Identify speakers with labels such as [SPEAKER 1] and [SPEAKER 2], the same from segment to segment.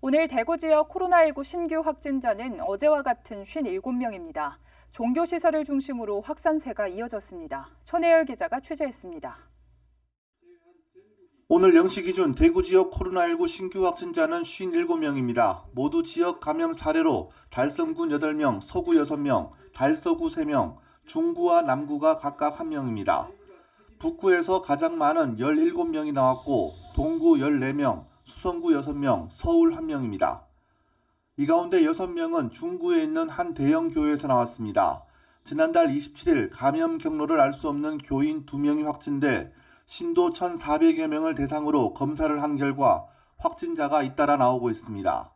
[SPEAKER 1] 오늘 대구 지역 코로나19 신규 확진자는 어제와 같은 57명입니다. 종교시설을 중심으로 확산세가 이어졌습니다. 천혜열 기자가 취재했습니다.
[SPEAKER 2] 오늘 0시 기준 대구 지역 코로나19 신규 확진자는 57명입니다. 모두 지역 감염 사례로 달성군 8명, 서구 6명, 달서구 3명, 중구와 남구가 각각 1명입니다. 북구에서 가장 많은 17명이 나왔고 동구 14명, 수성구 6명, 서울 1명입니다. 이 가운데 6명은 중구에 있는 한 대형 교회에서 나왔습니다. 지난달 27일 감염 경로를 알 수 없는 교인 2명이 확진돼 신도 1,400여 명을 대상으로 검사를 한 결과 확진자가 잇따라 나오고 있습니다.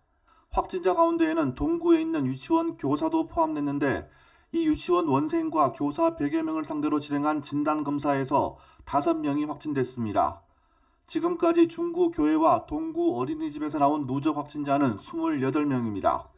[SPEAKER 2] 확진자 가운데에는 동구에 있는 유치원 교사도 포함됐는데 이 유치원 원생과 교사 100여 명을 상대로 진행한 진단검사에서 5명이 확진됐습니다. 지금까지 중구 교회와 동구 어린이집에서 나온 누적 확진자는 28명입니다.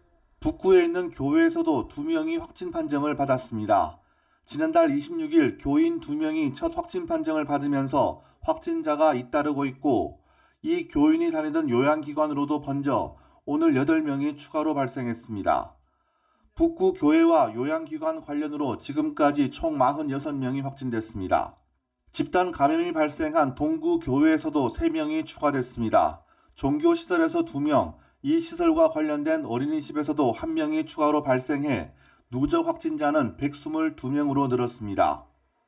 [SPEAKER 2] 북구에 있는 교회에서도 2명이 확진 판정을 받았습니다. 지난달 26일 교인 2명이 첫 확진 판정을 받으면서 확진자가 잇따르고 있고 이 교인이 다니던 요양기관으로도 번져 오늘 8명이 추가로 발생했습니다. 북구 교회와 요양기관 관련으로 지금까지 총 46명이 확진됐습니다. 집단 감염이 발생한 동구 교회에서도 3명이 추가됐습니다. 종교 시설에서 2명, 이 시설과 관련된 어린이집에서도 1명이 추가로 발생해 누적 확진자는 122명으로 늘었습니다.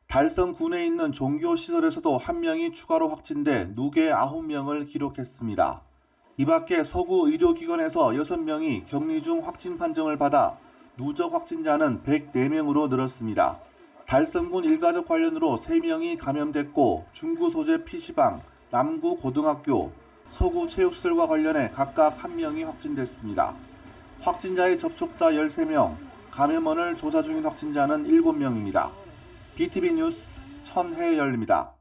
[SPEAKER 2] 달성 군에 있는 종교 시설에서도 1명이 추가로 확진돼 누계 9명을 기록했습니다. 이 밖에 서구 의료기관에서 6명이 격리 중 확진 판정을 받아 누적 확진자는 104명으로 늘었습니다. 달성군 일가족 관련으로 3명이 감염됐고 중구 소재 PC방, 남구 고등학교, 서구 체육시설과 관련해 각각 1명이 확진됐습니다. 확진자의 접촉자 13명, 감염원을 조사 중인 확진자는 7명입니다. BTV 뉴스 천혜열입니다.